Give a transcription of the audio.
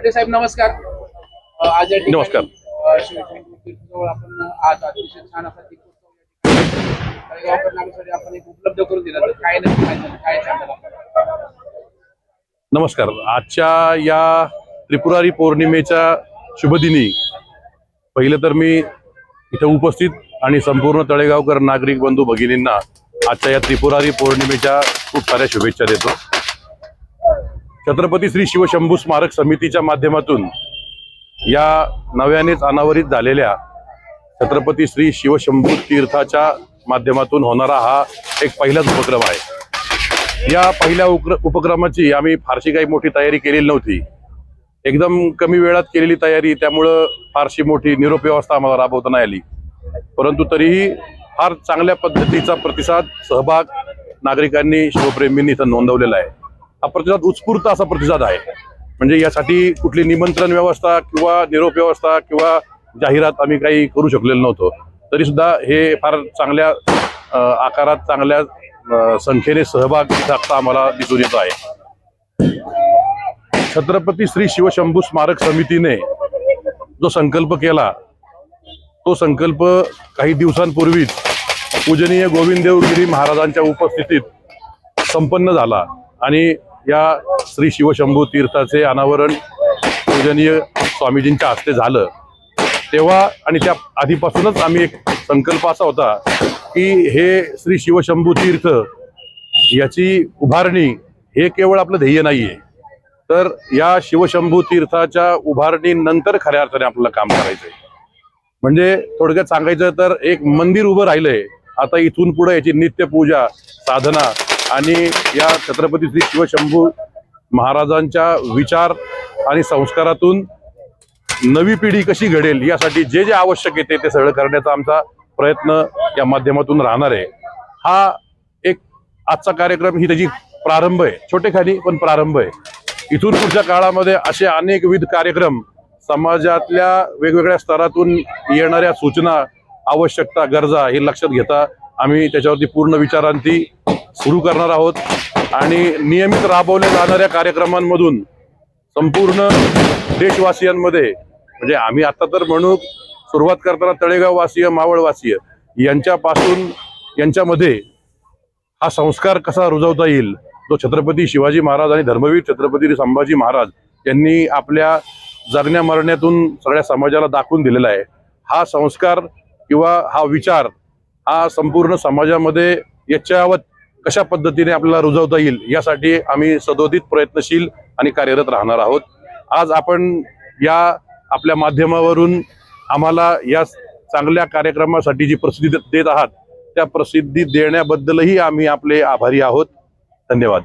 पाटील साहेब नमस्कार आज या ठिकाणी, नमस्कार. अ, शिवशंकर तीर्थजवळ आपण आज अतिशय छान असा दीपोत्सव या ठिकाणी तळेगावकर नागरिकांसाठी आपण एक उपलब्ध करून दिला तर काय नक्की काय झालं? काय सांगाल आपण? नमस्कार आजच्या या त्रिपुरारी पौर्णिमेच्या शुभदिनी पहिलं तर मी इथं उपस्थित आणि संपूर्ण तळेगावकर नागरिक बंधू भगिनींना आजच्या या त्रिपुरारी पौर्णिमेच्या खूप साऱ्या शुभेच्छा देतो छत्रपती श्री शिवशंभू स्मारक समितीच्या माध्यमातून या नव्यानेच अनावरित झालेल्या छत्रपती श्री शिवशंभू तीर्थाच्या माध्यमातून होणारा हा एक पहिलाच उपक्रम आहे. या पहिल्या उक्र- उपक्रमाची आम्ही फारशी काही मोठी तयारी केलेली नव्हती. एकदम कमी वेळात केलेली तयारी त्यामुळं फारशी मोठी निरोप व्यवस्था आम्हाला राबवता नाही आली. परंतु तरीही फार चांगल्या पद्धतीचा प्रतिसाद सहभाग नागरिकांनी शिवप्रेमींनी इथं नोंदवलेला आहे. हा प्रतिसाद उत्स्फूर्त असा प्रतिसाद आहे. म्हणजे यासाठी कुठली निमंत्रण व्यवस्था किंवा निरोप व्यवस्था किंवा जाहिरात आम्ही काही करू शकलेलो नव्हतो. तरी सुद्धा हे फार चांगल्या आकारात चांगल्या संख्येने सहभाग इथं आता आम्हाला दिसून येत आहे. छत्रपती श्री शिवशंभू स्मारक समितीने जो संकल्प केला तो संकल्प काही दिवसांपूर्वीच पूजनीय गोविंददेवगिरी महाराजांच्या उपस्थितीत संपन्न झाला आणि या श्री शिवशंभू तीर्थाचे अनावरण पूजनीय स्वामीजींच्या हस्ते झालं. तेव्हा आणि त्या आधीपासूनच आम्ही एक संकल्प असा होता की हे श्री शिवशंभू तीर्थ याची उभारणी हे केवळ आपलं ध्येय नाहीये. तर या शिवशंभू तीर्थाच्या उभारणीनंतर खऱ्या अर्थाने आपल्याला काम करायचंय. म्हणजे थोडक्यात सांगायचं तर एक मंदिर उभं राहिलंय. आता इथून पुढे याची नित्यपूजा साधना आणि या छत्रपती श्री शिवशंभू महाराजांच्या विचार आणि संस्कारातून नवी पिढी कशी घडेल यासाठी जे जे आवश्यक येते ते ते सगळं करण्याचा आमचा प्रयत्न या माध्यमातून राहणार आहे. हा एक आजचा कार्यक्रम ही त्याची प्रारंभ आहे. छोटेखानी पण प्रारंभ आहे. इथून पुढच्या काळामध्ये असे अनेकविध कार्यक्रम समाजातल्या वेगवेगळ्या स्तरातून येणाऱ्या सूचना आवश्यकता गरजा हे लक्षात घेता आम्ही त्याच्यावरती पूर्ण विचारांती सुरू करणार आहोत. आणि नियमित राबवल्या जाणाऱ्या कार्यक्रमांमधून संपूर्ण देशवासियांमध्ये म्हणजे आम्ही आता तर म्हणू सुरुवात करताना तळेगाव वासीय यांच्यापासून यांच्यामध्ये हा संस्कार कसा रुजवता येईल तो छत्रपती शिवाजी महाराज आणि धर्मवीर छत्रपती संभाजी महाराज यांनी आपल्या जगण्या मरण्यातून सगळ्या समाजाला दाखवून दिलेला आहे. हा संस्कार किंवा हा विचार हा संपूर्ण समाजामध्ये याच्यावत कशा पद्धतीने आपल्याला रुजवता येईल यासाठी आम्ही सदोदित प्रयत्नशील आणि कार्यरत राहणार आहोत. आज आपण या आपल्या माध्यमावरून आम्हाला या चांगल्या कार्यक्रमासाठी जी प्रसिद्धी देत आहात त्या प्रसिद्धी देण्याबद्दलही आम्ही आपले आभारी आहोत. धन्यवाद.